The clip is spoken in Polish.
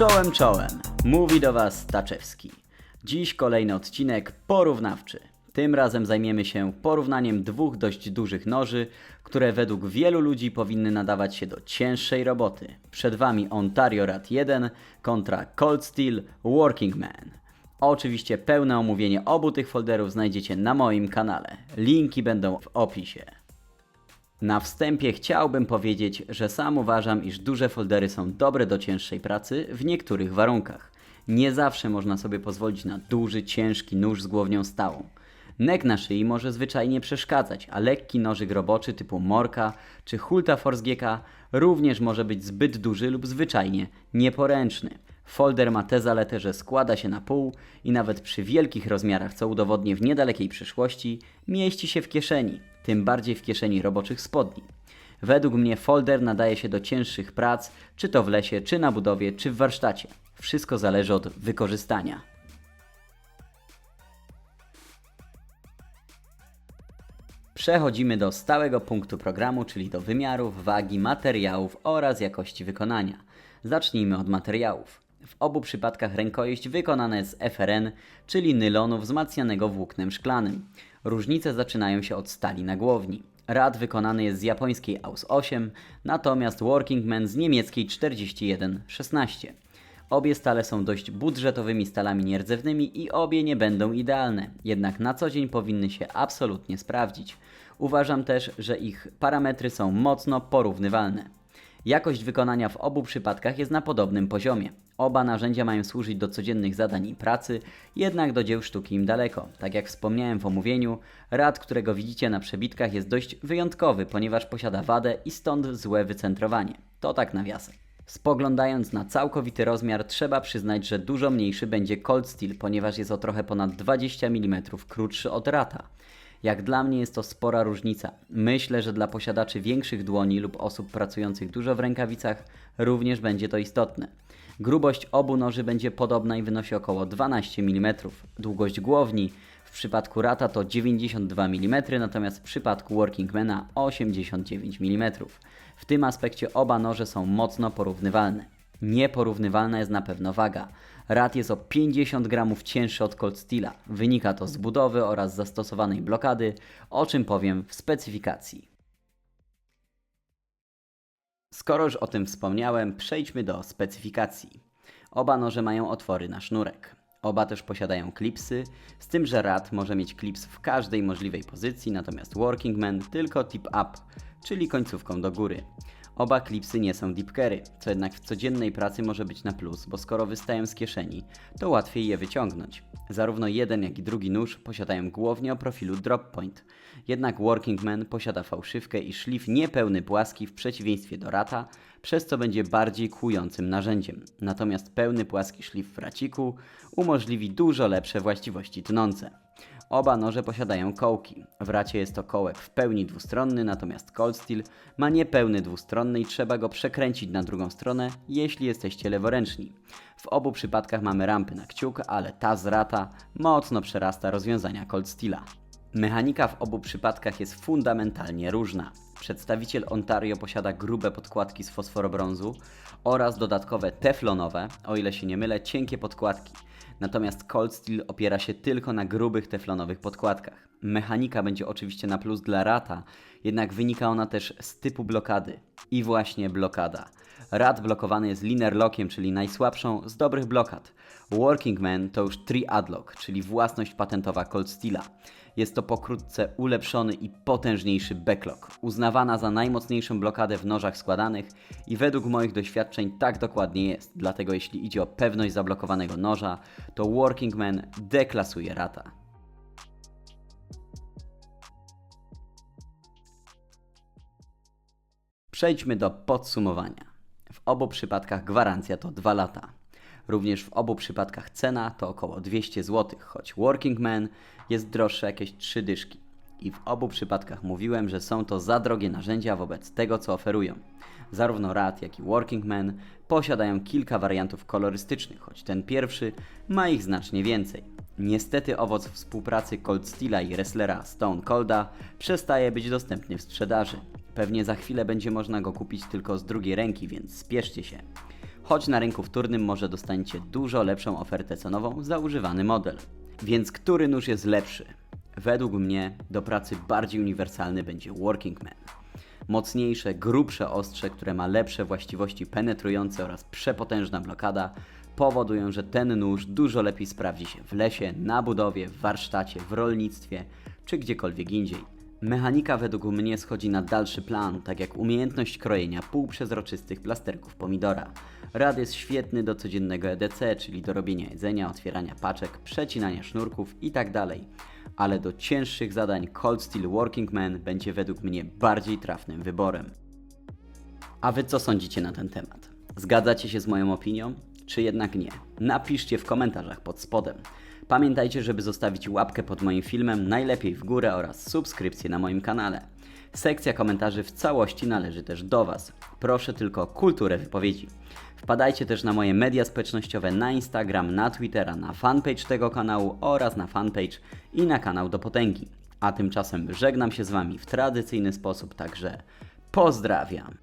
Czołem, czołem. Mówi do Was Staczewski. Dziś kolejny odcinek porównawczy. Tym razem zajmiemy się porównaniem dwóch dość dużych noży, które według wielu ludzi powinny nadawać się do cięższej roboty. Przed Wami Ontario Rad 1 kontra Cold Steel Working Man. Oczywiście pełne omówienie obu tych folderów znajdziecie na moim kanale. Linki będą w opisie. Na wstępie chciałbym powiedzieć, że sam uważam, iż duże foldery są dobre do cięższej pracy w niektórych warunkach. Nie zawsze można sobie pozwolić na duży, ciężki nóż z głownią stałą. Nek na szyi może zwyczajnie przeszkadzać, a lekki nożyk roboczy typu Morka czy Hulta Force GK również może być zbyt duży lub zwyczajnie nieporęczny. Folder ma tę zaletę, że składa się na pół i nawet przy wielkich rozmiarach, co udowodnię w niedalekiej przyszłości, mieści się w kieszeni, tym bardziej w kieszeni roboczych spodni. Według mnie folder nadaje się do cięższych prac, czy to w lesie, czy na budowie, czy w warsztacie. Wszystko zależy od wykorzystania. Przechodzimy do stałego punktu programu, czyli do wymiarów, wagi, materiałów oraz jakości wykonania. Zacznijmy od materiałów. W obu przypadkach rękojeść wykonana jest z FRN, czyli nylonu wzmacnianego włóknem szklanym. Różnice zaczynają się od stali na głowni. Rad wykonany jest z japońskiej AUS 8, natomiast Working Man z niemieckiej 4116. Obie stale są dość budżetowymi stalami nierdzewnymi i obie nie będą idealne, jednak na co dzień powinny się absolutnie sprawdzić. Uważam też, że ich parametry są mocno porównywalne. Jakość wykonania w obu przypadkach jest na podobnym poziomie. Oba narzędzia mają służyć do codziennych zadań i pracy, jednak do dzieł sztuki im daleko. Tak jak wspomniałem w omówieniu, rad, którego widzicie na przebitkach jest dość wyjątkowy, ponieważ posiada wadę i stąd złe wycentrowanie. To tak nawiasem. Spoglądając na całkowity rozmiar, trzeba przyznać, że dużo mniejszy będzie Cold Steel, ponieważ jest o trochę ponad 20 mm krótszy od Rata. Jak dla mnie jest to spora różnica. Myślę, że dla posiadaczy większych dłoni lub osób pracujących dużo w rękawicach również będzie to istotne. Grubość obu noży będzie podobna i wynosi około 12 mm. Długość głowni w przypadku Rata to 92 mm, natomiast w przypadku Workingmana 89 mm. W tym aspekcie oba noże są mocno porównywalne. Nieporównywalna jest na pewno waga. Rad jest o 50 gramów cięższy od Cold Steela. Wynika to z budowy oraz zastosowanej blokady, o czym powiem w specyfikacji. Skoro już o tym wspomniałem, przejdźmy do specyfikacji. Oba noże mają otwory na sznurek. Oba też posiadają klipsy, z tym, że rad może mieć klips w każdej możliwej pozycji, natomiast Working Man tylko tip up, czyli końcówką do góry. Oba klipsy nie są dipkery, co jednak w codziennej pracy może być na plus, bo skoro wystają z kieszeni, to łatwiej je wyciągnąć. Zarówno jeden, jak i drugi nóż posiadają głownię o profilu drop point. Jednak Working Man posiada fałszywkę i szlif niepełny płaski w przeciwieństwie do rata, przez co będzie bardziej kłującym narzędziem. Natomiast pełny płaski szlif w raciku umożliwi dużo lepsze właściwości tnące. Oba noże posiadają kołki. W racie jest to kołek w pełni dwustronny, natomiast Cold Steel ma niepełny dwustronny i trzeba go przekręcić na drugą stronę, jeśli jesteście leworęczni. W obu przypadkach mamy rampy na kciuk, ale ta z rata mocno przerasta rozwiązania Cold Steela. Mechanika w obu przypadkach jest fundamentalnie różna. Przedstawiciel Ontario posiada grube podkładki z fosforobrązu oraz dodatkowe teflonowe, o ile się nie mylę, cienkie podkładki. Natomiast Cold Steel opiera się tylko na grubych teflonowych podkładkach. Mechanika będzie oczywiście na plus dla rata, jednak wynika ona też z typu blokady. I właśnie blokada. Rad blokowany jest liner lockiem, czyli najsłabszą z dobrych blokad. Working Man to już Tree Adlock, czyli własność patentowa Cold Steela. Jest to pokrótce ulepszony i potężniejszy backlock, uznawana za najmocniejszą blokadę w nożach składanych i według moich doświadczeń tak dokładnie jest. Dlatego jeśli idzie o pewność zablokowanego noża, to Working Man deklasuje rata. Przejdźmy do podsumowania. W obu przypadkach gwarancja to 2 lata. Również w obu przypadkach cena to około 200 zł, choć Working Man jest droższe jakieś 3 dyszki. I w obu przypadkach mówiłem, że są to za drogie narzędzia wobec tego, co oferują. Zarówno Rad, jak i Working Man posiadają kilka wariantów kolorystycznych, choć ten pierwszy ma ich znacznie więcej. Niestety owoc współpracy Cold Steela i wrestlera Stone Colda przestaje być dostępny w sprzedaży. Pewnie za chwilę będzie można go kupić tylko z drugiej ręki, więc spieszcie się. choć na rynku wtórnym może dostaniecie dużo lepszą ofertę cenową za używany model. Więc który nóż jest lepszy? Według mnie do pracy bardziej uniwersalny będzie Working Man. Mocniejsze, grubsze ostrze, które ma lepsze właściwości penetrujące oraz przepotężna blokada powodują, że ten nóż dużo lepiej sprawdzi się w lesie, na budowie, w warsztacie, w rolnictwie czy gdziekolwiek indziej. Mechanika według mnie schodzi na dalszy plan, tak jak umiejętność krojenia półprzezroczystych plasterków pomidora. Rad jest świetny do codziennego EDC, czyli do robienia jedzenia, otwierania paczek, przecinania sznurków itd. Ale do cięższych zadań Cold Steel Working Man będzie według mnie bardziej trafnym wyborem. A wy co sądzicie na ten temat? Zgadzacie się z moją opinią, czy jednak nie? Napiszcie w komentarzach pod spodem. Pamiętajcie, żeby zostawić łapkę pod moim filmem, najlepiej w górę oraz subskrypcję na moim kanale. Sekcja komentarzy w całości należy też do Was. Proszę tylko o kulturę wypowiedzi. Wpadajcie też na moje media społecznościowe na Instagram, na Twittera, na fanpage tego kanału oraz na fanpage i na kanał do potęgi. A tymczasem żegnam się z Wami w tradycyjny sposób, także pozdrawiam.